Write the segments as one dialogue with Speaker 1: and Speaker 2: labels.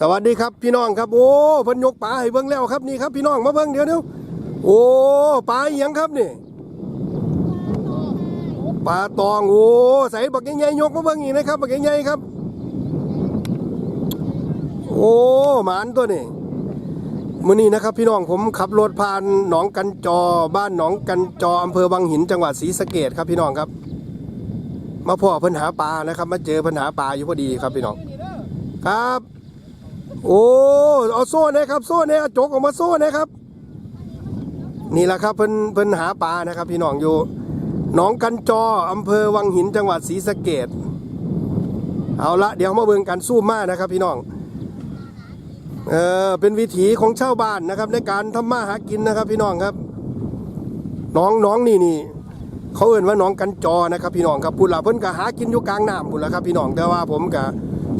Speaker 1: สวัสดีครับพี่น้องครับโอ้เพิ่นยกปลาให้เบิ่งแล้วครับนี่ครับพี่น้องมาเบิ่งเดี๋ยวเดี๋ยวโอ้ปลาอีหยังครับนี่ปลาตองโอ้ใส่บักใหญ่ๆยกมาเบิ่งอีกนะครับบักใหญ่ๆครับ โอ้หมานตัวนี่มื้อนี้นะครับพี่น้องผมขับรถผ่านหนองกันจอบ้านหนองกันจออำเภอวังหินจังหวัดศรีสะเกษครับพี่น้องครับ มาพ่อเพิ่นหาปลานะครับ มาเจอเพิ่นหาปลาอยู่พอดีครับพี่น้องครับ โอ้เอาโซ่นะครับโซ่เนี่ยจกออกมาโซ่นะครับ นี่แหละครับเพิ่นเพิ่นหาปลานะครับพี่น้องอยู่หนองกันจออำเภอวังหินจังหวัดศรีสะเกดเอาละเดี๋ยวมาเบิ่งกันสู้มานะครับพี่น้องเออเป็นวิถีของชาวบ้านนะครับ ในการทำมาหากินนะครับพี่น้องครับ น้องน้องนี่นี่เขาเอ่นว่าน้องกันจอนะครับพี่น้องครับพูดละเพิ่นก็หากินอยู่กลางน้ำพูดละครับพี่น้องแต่ว่าผมก็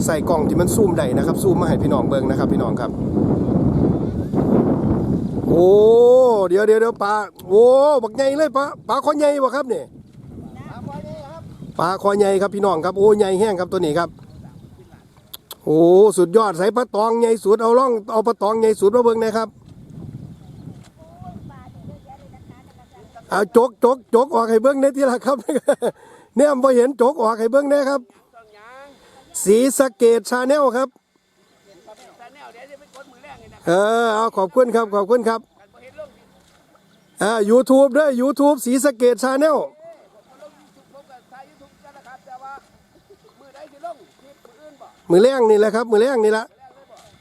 Speaker 1: ใส่กล้องที่มันซูมได้นะครับซูมมาให้พี่น้องเบิ่งนะครับ พี่น้องครับ โอ้เดี๋ยวเดี๋ยวเดี๋ยวปลาโอ้บักใหญ่เลยปลาปลาคอใหญ่บ่ครับเนี่ยปลาคอใหญ่ครับพี่น้องครับโอ้ใหญ่แห้งครับตัวนี้ครับ โอ้สุดยอดใส่ปลาตองใหญ่สุดเอาล่องเอาปลาตองใหญ่สุดมาเบิ่งนะครับเอาจกจกจกออกให้เบิ้งในที่ละครับเนี่ยพอเห็นจกออกให้เบิ้งได้ครับ สีสะเกตชาแนลครับเออเอาขอบคุณครับขอบคุณครับอ่ายูทูบด้วยยูทูบสีสะเกตชาแนลมือแรงนี่แหละครับ มือแรงนี่ละ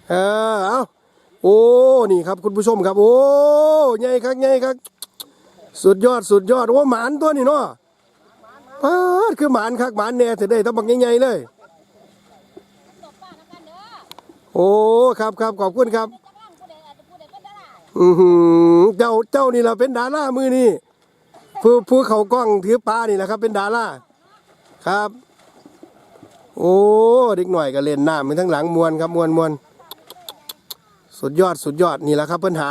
Speaker 1: เออเอาโอ้นี่ครับคุณผู้ชมครับ โอ้ใหญ่ครับใหญ่ครับ สุดยอดสุดยอดว่าหมานตัวนี่เนาะปาดคือหมานคักหมานแน่จะได้ต้องบักใหญ่ๆเลย โอ้ครับครับขอบคุณครับ อือหือเจ้าเจ้านี่แหละเป็นดารามือนี่ผู้ผู้เขากล้องถือปลานี่แหละครับ เป็นดาราครับ โอ้เด็กหน่อยก็เล่นน้ำมันทั้งหลังมวนครับมวนมวนสุดยอดสุดยอดนี่แหละครับปัญหา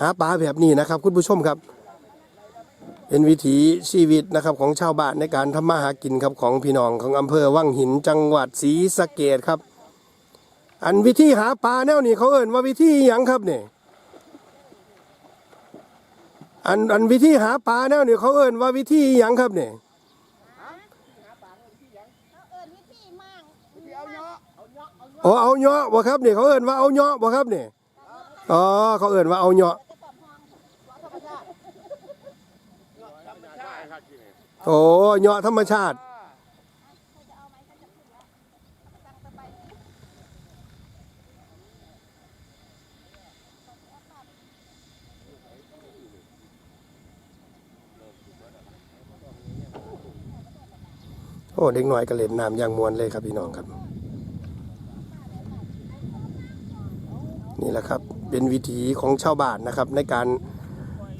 Speaker 1: หาปลาแบบนี้นะครับ คุณผู้ชมครับ เป็นวิถีชีวิตนะครับของชาวบ้านในการทำมาหากินครับของพี่น้องของอำเภอวังหินจังหวัดศรีสะเกดครับ อันวิธีหาปลาแนวนี้เขาเอ่นว่าวิธีหยังครับเนี่ยอันอันวิธีหาปลาแนวนี้เขาเอ่นว่าวิธีหยังครับเนี่ยอ๋อเอาเนาะบ่ครับเนี่ยเขาเอ่นว่าเอาเนาะบ่ครับเนี่ยอ๋อเขาเอ่นว่าเอาเนาะโอ้เหาะธรรมชาติ อ้เด็กน้อยก็เล่นน้ำอย่างมวนเลยครับพี่น้องครับ นี่แหละครับเป็นวิถีของชาวบ้านนะครับ ในการ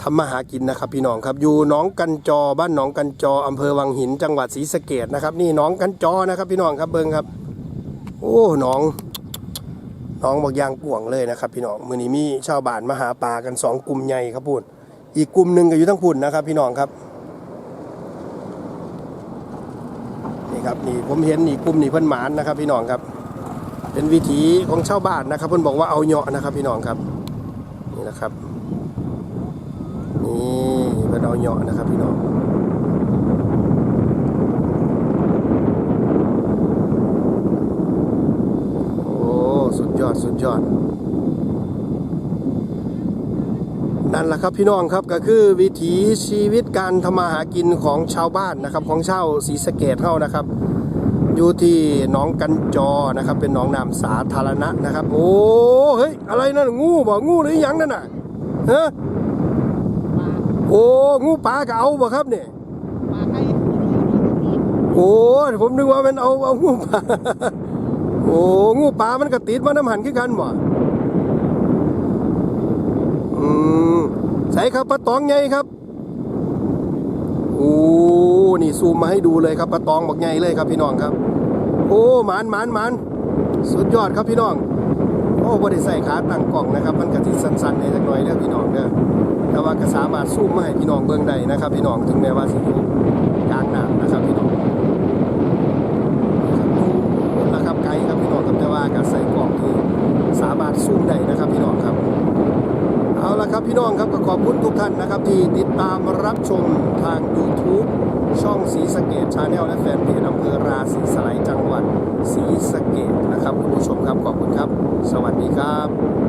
Speaker 1: ทำมาหากินนะครับ พี่น้องครับ อยู่หนองกันจอบ้านหนองกันจออำเภอวังหินจังหวัดศรีสะเกดนะครับ นี่หนองกันจอนะครับ พี่น้องครับเบิ้งครับ โอ้หนองหนองบอกยางกวงเลยนะครับ พี่น้องมือนี้มีชาวบ้านมาหาปลากันสองกลุ่มใหญ่ครับพูดอีกกลุ่มหนึ่งก็อยู่ทั้งพุ่นนะครับ พี่น้องครับ นี่ครับนี่ผมเห็นนี่กลุ่มนี่เพิ่อนหมานนะครับ พี่น้องครับ เป็นวิถีของชาวบ้านนะครับ เพิ่นบอกว่าเอาเหาะนะครับ พี่น้องครับนี่นะครับนี่เป็นเอาเหยาะนะครับ พี่น้องโอ้สุดยอดสุดยอด นั่นแหละครับพี่น้องครับก็คือวิถีชีวิตการทำมาหากินของชาวบ้านนะครับ ของชาวศรีสะเกดเท่านะครับ อยู่ที่หนองกันจอนะครับ เป็นหนองน้ำสาธารณะนะครับ โอ้เฮ้ยอะไรนั่นงูบ่งูหรือยังนั่นน่ะฮะโอ้งูปลาก็เอาบ่ครับเนี่ยโอ้ผมนึกว่ามันเอาเอางูปลาโอ้งูปลามันก็ติดมาน้ำหันคือกันบ่ อืมใส่ครับปลาตองไงครับโอ้นี่ซูมมาให้ดูเลยครับปลาตองบักไงเลยครับพี่น้องครับ โอ้หมานหมานหมานสุดยอดครับพี่น้องโอ้บ่ได้ใส่ขาตั้งกล่องนะครับ มันกระทิสั้นๆในจักหน่อยเด้อพี่น้องเด้อแต่ว่าก็สามารถซูมมาให้พี่น้องเบิ่งได้นะครับ พี่น้องถึงแม้ว่าสิอยู่กลางน้ำนะครับพี่น้องนะครับไกลครับพี่น้องครับแต่ว่าการใส่กล่องที่ ละ ครับพี่น้องครับก็ขอบคุณทุกท่านนะครับ ที่ติดตามรับชมทาง YouTube ช่องสีสะเกตชาแนลและแฟนเพจอำเภอราศีสไลยจังหวัดศรีสะเกดนะครับคุณผู้ชมครับขอบคุณครับ สวัสดีครับ